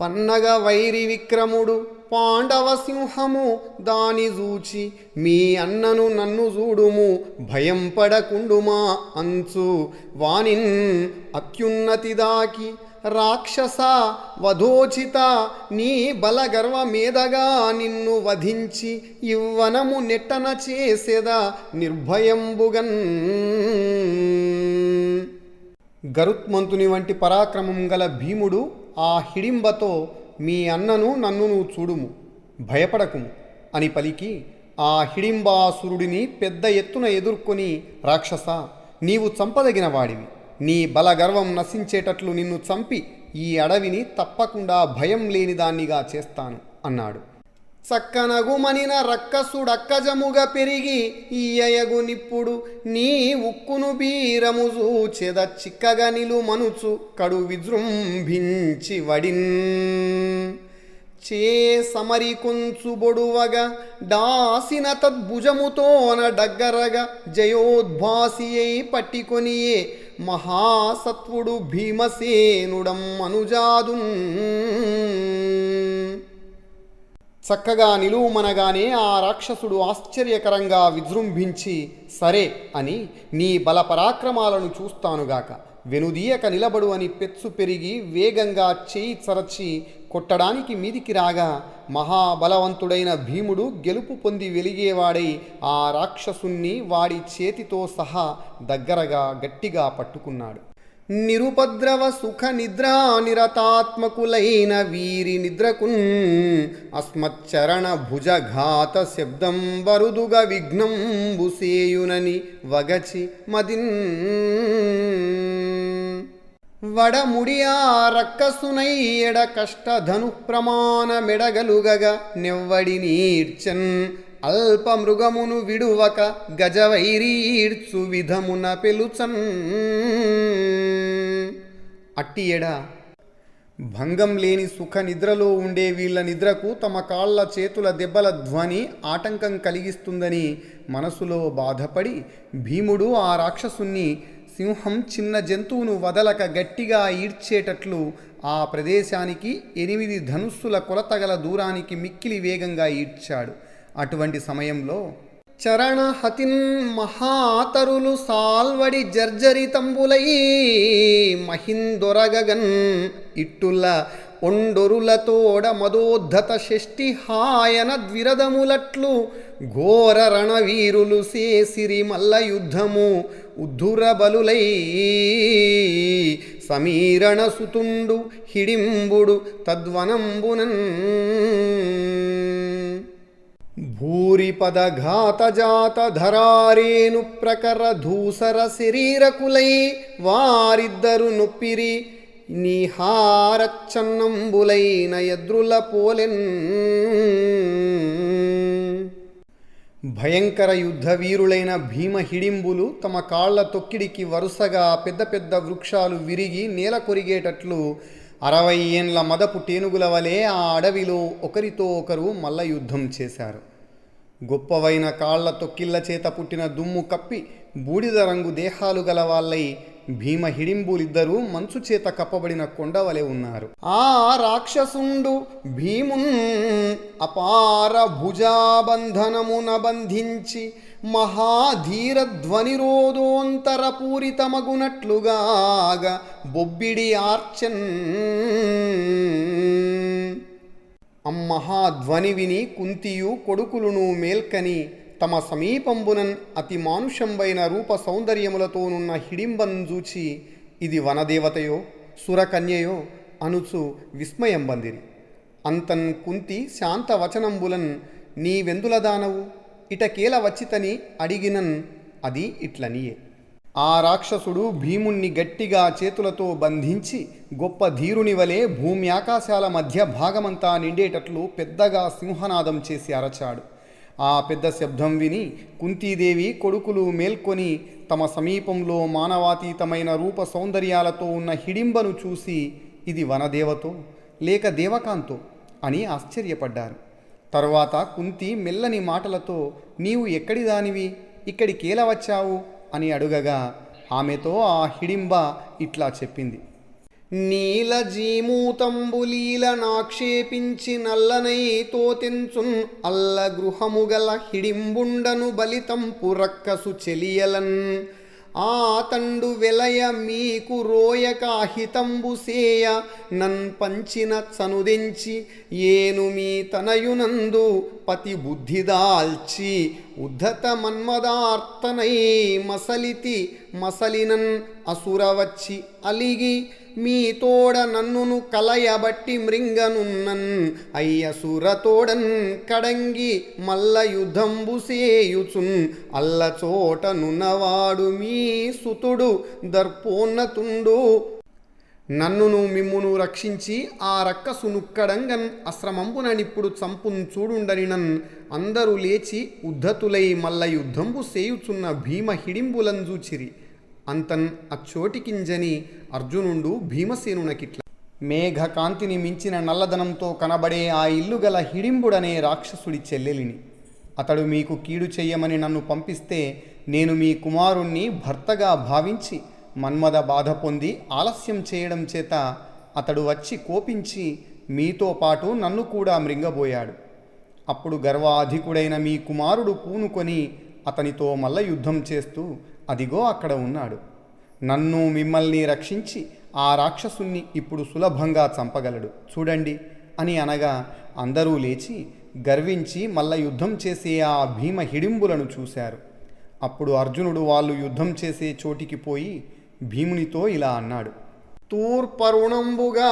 పన్నగ వైరి విక్రముడు పాండవ సింహము దాని జూచి మీ అన్నను నన్ను చూడుము భయం పడకుండుమా అంచు. వానిన్ అత్యున్నతి దాకి రాక్షస వధోచిత నీ బలగర్వ మీదగా నిన్ను వధించి ఇవ్వనము నెట్టన చేసేదా నిర్భయంబుగన్. గరుత్మంతుని వంటి పరాక్రమం గల భీముడు ఆ హిడింబతో మీ అన్నను నన్ను నువ్వు చూడుము భయపడకుము అని పలికి ఆ హిడింబాసురుడిని పెద్ద ఎత్తున ఎదుర్కొని రాక్షస నీవు చంపదగిన వాడివి. నీ బలగర్వం నశించేటట్లు నిన్ను చంపి ఈ అడవిని తప్పకుండా భయం లేనిదాన్నిగా చేస్తాను అన్నాడు. చక్కనగుమనిన రక్కసుడక్కజముగా పెరిగి ఈయయగు నిప్పుడు నీ ఉక్కును బీరము చెద చిక్కగా నిలుమనుచు కడు విజృంభించి వడిన్. చే సమరి కొంచు బొడువగా డాసిన తద్భుజముతోన డగ్గరగా జయోద్భాసియై పట్టికొనియే మహాసత్వుడు భీమసేనుడం అనుజాదుం చక్కగా నిలువుమనగానే ఆ రాక్షసుడు ఆశ్చర్యకరంగా విజృంభించి సరే అని నీ బలపరాక్రమాలను చూస్తానుగాక వెనుదీయక నిలబడు అని పెచ్చు పెరిగి వేగంగా చేయి చరచి కొట్టడానికి మీదికి రాగా మహాబలవంతుడైన భీముడు గెలుపు పొంది వెలిగేవాడై ఆ రాక్షసుణ్ణి వాడి చేతితో సహా దగ్గరగా గట్టిగా పట్టుకున్నాడు. నిరుపద్రవ సుఖ నిద్రా నిరతాత్మకులైన వీరి నిద్రకున్ అస్మచ్చరణ భుజఘాత శబ్దం వరుదుగ విఘ్నం బుసేయునని వగచి మదిన్. వడముడియా రక్కసునై ఎడ కష్టధను ప్రమాణమెడగలుగగ నెవ్వడి నీర్చన్ అల్ప మృగమును విడువక గజవైరీడ్చు విధమున పెలుచన్. అట్టి ఎడ భంగం లేని సుఖ నిద్రలో ఉండే వీళ్ళ నిద్రకు తమ కాళ్ళ చేతుల దెబ్బల ధ్వని ఆటంకం కలిగిస్తుందని మనసులో బాధపడి భీముడు ఆ రాక్షసుణ్ణి సింహం చిన్న జంతువును వదలక గట్టిగా ఈడ్చేటట్లు ఆ ప్రదేశానికి ఎనిమిది ధనుస్సుల కొలతగల దూరానికి మిక్కిలి వేగంగా ఈడ్చాడు. అటువంటి సమయంలో చరణహతిన్ మహాతరులు సాల్వడి జర్జరితంబులై మహిందొరగగన్ ఇట్టుల ఒండొరులతోడ మదోద్ధత షష్ఠి హాయన ద్విరదములట్లు ఘోర రణవీరులు సేసిరి మల్ల యుద్ధము ఉద్ధుర బలులై సమీరణ సుతుండు హిడింబుడు తద్వనంబునన్ భూరిపదఘాత ప్రకర ధూసర శరీరకులై వారిద్దరు నొప్పిరి నిహారచ్చన్నంబులైన ఎద్రుల పోలెన్ భయంకర యుద్ధ వీరులైన భీమ హిడింబులు తమ కాళ్ళ తొక్కిడికి వరుసగా పెద్ద పెద్ద వృక్షాలు విరిగి నేల కొరిగేటట్లు అరవై ఏండ్ల మదపు టేనుగుల వలె ఆ అడవిలో ఒకరితో ఒకరు మల్ల యుద్ధం చేశారు. గొప్పవైన కాళ్ళ తొక్కిళ్ళ చేత పుట్టిన దుమ్ము కప్పి బూడిద రంగు దేహాలు గల వాళ్ళై భీమ హిడింబులిద్దరూ మంచు చేత కప్పబడిన కొండవలె ఉన్నారు. ఆ రాక్షసుండు భీమున్ అపార భుజాబంధనమున బంధించి మహాధీర ధ్వనిరోధోంతర బొబ్బిడి ఆర్చన్ అమ్మహాధ్వని విని కుంతియు కొడుకులును మేల్కని తమ సమీపంబునన్ అతి మానుషంబైన రూప సౌందర్యములతోనున్న హిడింబం చూచి ఇది వనదేవతయో సురకన్యయో అనుచు విస్మయం బందిరి అంతన్ కుంతి శాంతవచనంబులన్ నీవెందుల దానవు ఇటకేల వచ్చితని అడిగినన్? అది ఇట్లనియే. ఆ రాక్షసుడు భీముణ్ణి గట్టిగా చేతులతో బంధించి గొప్ప ధీరుని వలె భూమి ఆకాశాల మధ్య భాగమంతా నిండేటట్లు పెద్దగా సింహనాదం చేసి అరచాడు. ఆ పెద్ద శబ్దం విని కుంతీదేవి కొడుకులు మేల్కొని తమ సమీపంలో మానవాతీతమైన రూప సౌందర్యాలతో ఉన్న హిడింబను చూసి ఇది వనదేవతో? లేక దేవకాంతో? అని ఆశ్చర్యపడ్డారు. తరువాత కుంతి మెల్లని మాటలతో నీవు ఎక్కడి దానివి ఇక్కడికేలా వచ్చావు? అని అడుగగా ఆమెతో ఆ హిడింబ ఇట్లా చెప్పింది. నీల జీమూతంబులీల నాక్షేపించి నల్లనై తోతెంచున్ అల్ల గృహముగల హిడింబుండను బలితంపు రక్కసు చెలియలన్. ఆ తండు వెలయ మీకు రోయక హితంబు సేయ నన్ పంచిన చనుదించి ఏను మీ తనయునందు పతి బుద్ధి దాల్చి ఉద్ధత మన్మదార్తనై మసలితి మసలినన్ అసుర వచ్చి అలిగి మీ తోడ నన్నును కలయబట్టి మృంగనున్నన్. అయ్య సురతోడన్ కడంగి మల్ల యుద్ధంబు సేయుచున్. అల్ల చోట నున్నవాడు మీ సుతుడు దర్పోన్నతుండు. నన్నును మిమ్మును రక్షించి ఆ రక్కసును కడంగన్ అశ్రమంబుననిప్పుడు చంపున్ చూడుండనినన్. అందరూ లేచి ఉద్ధతులై మల్ల యుద్ధంబు సేయుచున్న భీమ హిడింబులంజూచిరి. అంతన్ అచ్చోటికింజని అర్జునుండు భీమసేనునకిట్ల. మేఘకాంతిని మించిన నల్లదనంతో కనబడే ఆ ఇల్లు గల హిడింబుడనే రాక్షసుడి చెల్లెలిని. అతడు మీకు కీడు చెయ్యమని నన్ను పంపిస్తే నేను మీ కుమారుణ్ణి భర్తగా భావించి మన్మద బాధ పొంది ఆలస్యం చేయడం చేత అతడు వచ్చి కోపించి మీతో పాటు నన్ను కూడా మృంగబోయాడు. అప్పుడు గర్వాధికుడైన మీ కుమారుడు పూనుకొని అతనితో మల్ల యుద్ధం చేస్తూ అదిగో అక్కడ ఉన్నాడు. నన్ను మిమ్మల్ని రక్షించి ఆ రాక్షసుణ్ణి ఇప్పుడు సులభంగా చంపగలడు. చూడండి అని అనగా అందరూ లేచి గర్వించి మల్ల యుద్ధం చేసే ఆ భీమ హిడింబులను చూశారు. అప్పుడు అర్జునుడు వాళ్ళు యుద్ధం చేసే చోటికి పోయి భీమునితో ఇలా అన్నాడు. తూర్పరుణంబుగా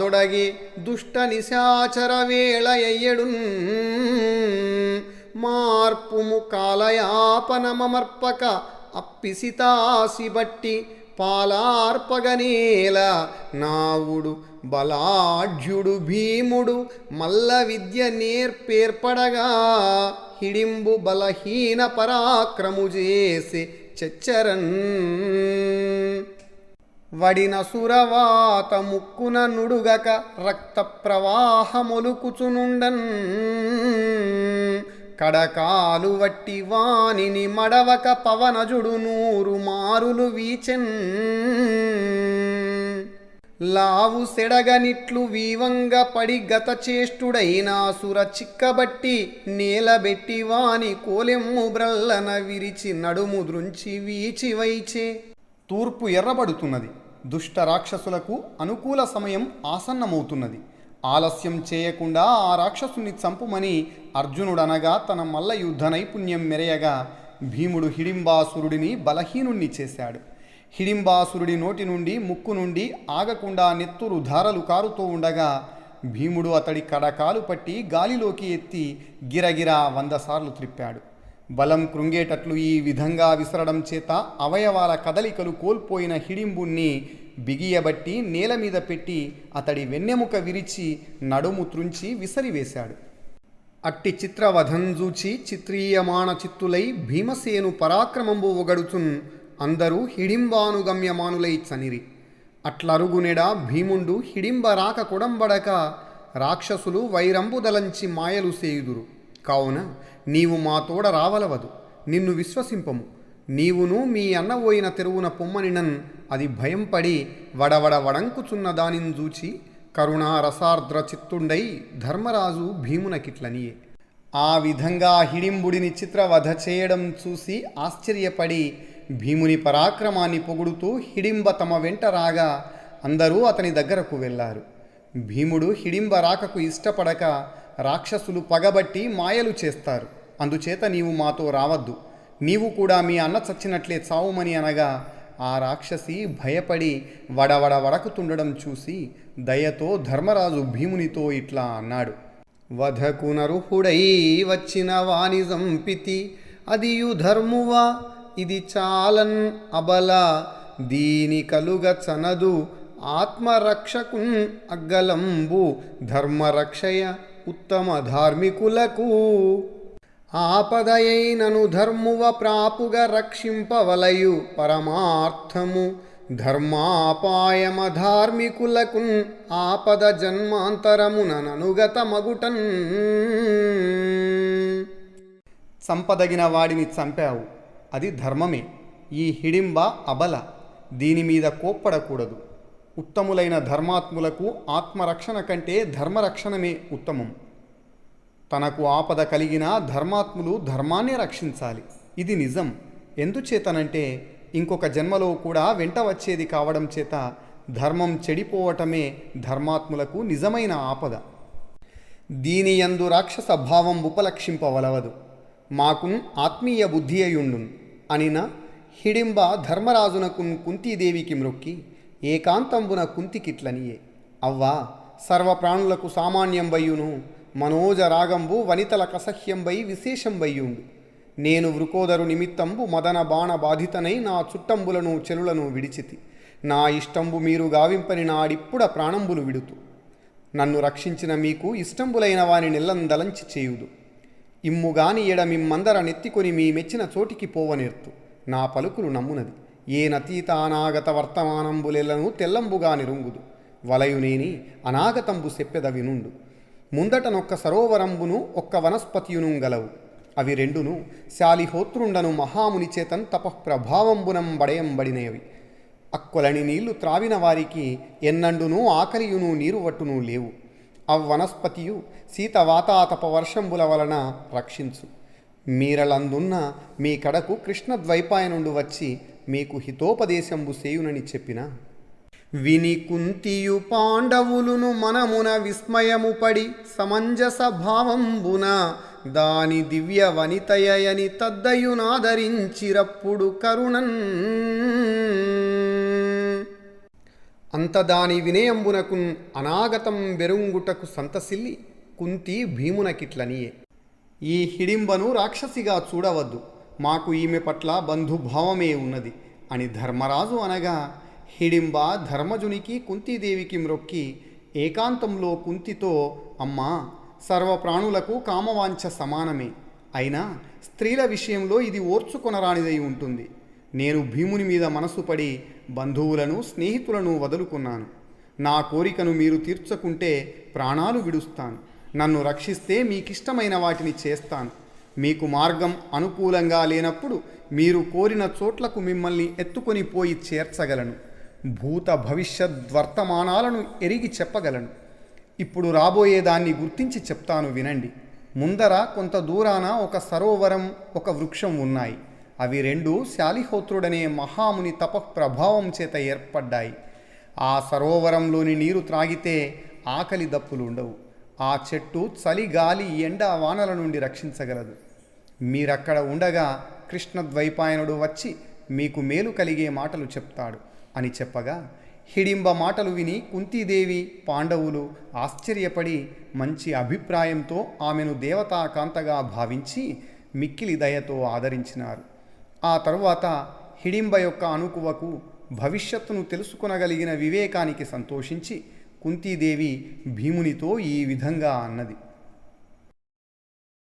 దొడగి దుష్ట నిశాచర వేళయ్యడున్ మార్పుము కాలయాపనమర్పక అప్పిసితాసి బట్టి పాలార్పగనేల నావుడు బలాఢ్యుడు భీముడు మల్ల విద్య నేర్పేర్పడగా హిడింబు బలహీన పరాక్రము చేసి చెచ్చరన్. వడిన సురవాత ముక్కున నుడుగక రక్త ప్రవాహములుకుచునుండన్. కడకాలు వట్టి వానిని మడవక పవనజుడు నూరు మారులు వీచెన్. లావు సెడగనిట్లు వీవంగ పడి గత చేష్టుడైన సుర చిక్కబట్టి నేలబెట్టి వాని కోలెమ్ము బ్రల్లన విరిచి నడుము దృంచి వీచి వైచే. తూర్పు ఎర్రబడుతున్నది. దుష్ట రాక్షసులకు అనుకూల సమయం ఆసన్నమవుతున్నది. ఆలస్యం చేయకుండా ఆ రాక్షసుని చంపుమని అర్జునుడనగా తన మల్ల యుద్ధ నైపుణ్యం మెరయగా భీముడు హిడింబాసురుడిని బలహీనుణ్ణి చేశాడు. హిడింబాసురుడి నోటి నుండి ముక్కు నుండి ఆగకుండా నెత్తురు ధారలు కారుతూ ఉండగా భీముడు అతడి కడకాలు పట్టి గాలిలోకి ఎత్తి గిరగిరా వంద సార్లు త్రిప్పాడు. బలం కృంగేటట్లు ఈ విధంగా విసరడం చేత అవయవాల కదలికలు కోల్పోయిన హిడింబుణ్ణి బిగియబట్టి నేల మీద పెట్టి అతడి వెన్నెముక విరిచి నడుము త్రుంచి విసరివేశాడు. అట్టి చిత్రవధంజూచి చిత్రీయమాణ చిత్తులై భీమసేను పరాక్రమంబు ఒగడుచున్ అందరూ హిడింబానుగమ్యమానులై చనిరి. అట్లరుగునెడ భీముండు హిడింబ రాక కొడంబడక రాక్షసులు వైరంబుదలంచి మాయలు సేయుదురు. కావున నీవు మా తోడ రావలవదు. నిన్ను విశ్వసింపము. నీవును మీ అన్నవోయిన తెరువున పొమ్మనినన్ అది భయం పడి వడవడ వడంకుచున్న దానిని చూచి కరుణారసార్ద్ర చిత్తుండై ధర్మరాజు భీమునకిట్లనియే. ఆ విధంగా హిడింబుడిని చిత్రవధ చేయడం చూసి ఆశ్చర్యపడి భీముని పరాక్రమాన్ని పొగుడుతూ హిడింబ తమ వెంట రాగా అందరూ అతని దగ్గరకు వెళ్ళారు. భీముడు హిడింబ రాకకు ఇష్టపడక రాక్షసులు పగబట్టి మాయలు చేస్తారు. అందుచేత నీవు మాతో రావద్దు. నీవు కూడా మీ అన్న చచ్చినట్లే చావుమని అనగా ఆ రాక్షసి భయపడి వడవడ వడకుతుండడం చూసి దయతో ధర్మరాజు భీమునితో ఇట్లా అన్నాడు. వధకునరుహుడై వచ్చిన వాణి సంపితి అదియు ధర్మువా? ఇది చాలన్ అబల. దీని కలుగ చనదు ఆత్మరక్షకున్ అగ్గలంబు ధర్మరక్షయ ఉత్తమ ధార్మికులకు. ఆపదయైనను ధర్మువ ప్రాపుగ రక్షింపవలయు పరమార్థము. ధర్మాపాయమధార్మికులకున్ ఆపద జన్మాంతరముననుగత మగుటన్ చంపదగిన వాడిని చంపావు అది ధర్మమే. ఈ హిడింబ అబల దీని మీద కోప్పడకూడదు. ఉత్తములైన ధర్మాత్ములకు ఆత్మరక్షణ కంటే ధర్మరక్షణమే ఉత్తమం. తనకు ఆపద కలిగిన ధర్మాత్ములు ధర్మాన్ని రక్షించాలి. ఇది నిజం. ఎందుచేతనంటే ఇంకొక జన్మలో కూడా వెంట వచ్చేది కావడం చేత ధర్మం చెడిపోవటమే ధర్మాత్ములకు నిజమైన ఆపద. దీని యందు రాక్షస భావం ఉపలక్షింపవలవదు. మాకున్ ఆత్మీయ బుద్ధియయుండున్ అనిన హిడింబ ధర్మరాజునకున్ కుంతీదేవికి మ్రొక్కి ఏకాంతంబున కుంతికిట్లనియే. అవ్వా సర్వప్రాణులకు సామాన్యం వయ్యును మనోజ రాగంబు వనితల కసహ్యంబై విశేషంబయ్యుండు. నేను వృకోదరు నిమిత్తంబు మదన బాణ బాధితనై నా చుట్టంబులను చెలులను విడిచితి. నా ఇష్టంబు మీరు గావింపని నాడిప్పుడ ప్రాణంబులు విడుతు. నన్ను రక్షించిన మీకు ఇష్టంబులైన వాని నిల్లందలంచి చేయుదు. ఇమ్ముగాని ఎడ మిమ్మందర నెత్తికొని మీ మెచ్చిన చోటికి పోవనేర్తు. నా పలుకులు నమ్మునది. ఏ నతీత అనాగత వర్తమానంబులెలను తెల్లంబుగా నిరుంగుదు వలయునేని అనాగతంబు సెప్పెద వినుండు ముందటనొక్క సరోవరంబును ఒక్క వనస్పతియును గలవు. అవి రెండును శాలిహోత్రుండను మహాముని చేతన్ తపఃప్రభావంబునం బడయంబడినవి. అక్కొలని నీళ్ళు త్రావిన వారికి ఎన్నండును ఆకలియును నీరువట్టును లేవు. అవ్వనస్పతియు శీత వాతాతప వర్షంబుల వలన రక్షించు. మీరలందున్న మీ కడకు కృష్ణ ద్వైపాయనుండు వచ్చి మీకు హితోపదేశంబు సేయునని చెప్పిన విని కుంతియు పాండవులును మనమున విస్మయము పడి సమంజస భావంబున దాని దివ్య వనితయని తద్దయునాదరించిరప్పుడు కరుణన్. అంత దాని వినయంబునకున్ అనాగతం బెరుంగుటకు సంతసిల్లి కుంతి భీమునకిట్లనియే. ఈ హిడింబను రాక్షసిగా చూడవద్దు మాకు ఈమె పట్ల బంధుభావమే ఉన్నది అని ధర్మరాజు అనగా హిడింబ ధర్మజునికి కుంతీదేవికి మ్రొక్కి ఏకాంతంలో కుంతితో అమ్మా సర్వప్రాణులకు కామవాంఛ సమానమే. అయినా స్త్రీల విషయంలో ఇది ఓర్చుకొనరానిదై ఉంటుంది. నేను భీముని మీద మనసు పడి బంధువులను స్నేహితులను వదులుకున్నాను. నా కోరికను మీరు తీర్చకుంటే ప్రాణాలు విడుస్తాను. నన్ను రక్షిస్తే మీకిష్టమైన వాటిని చేస్తాను. మీకు మార్గం అనుకూలంగా లేనప్పుడు మీరు కోరిన చోట్లకు మిమ్మల్ని ఎత్తుకొని పోయి చేర్చగలను. భూత భవిష్యత్ వర్తమానాలను ఎరిగి చెప్పగలను. ఇప్పుడు రాబోయే దాన్ని గుర్తించి చెప్తాను వినండి. ముందర కొంత దూరాన ఒక సరోవరం ఒక వృక్షం ఉన్నాయి. అవి రెండు శాలిహోత్రుడనే మహాముని తపఃప్రభావం చేత ఏర్పడ్డాయి. ఆ సరోవరంలోని నీరు త్రాగితే ఆకలి దప్పులు ఉండవు. ఆ చెట్టు చలి గాలి ఎండ వానల నుండి రక్షించగలదు. మీరక్కడ ఉండగా కృష్ణద్వైపాయనుడు వచ్చి మీకు మేలు కలిగే మాటలు చెప్తాడు. అని చెప్పగా హిడింబ మాటలు విని కుంతీదేవి పాండవులు ఆశ్చర్యపడి మంచి అభిప్రాయంతో ఆమెను దేవతాకాంతగా భావించి మిక్కిలి దయతో ఆదరించినారు. ఆ తరువాత హిడింబ యొక్క అణుకువకు భవిష్యత్తును తెలుసుకొనగలిగిన వివేకానికి సంతోషించి కుంతీదేవి భీమునితో ఈ విధంగా అన్నది.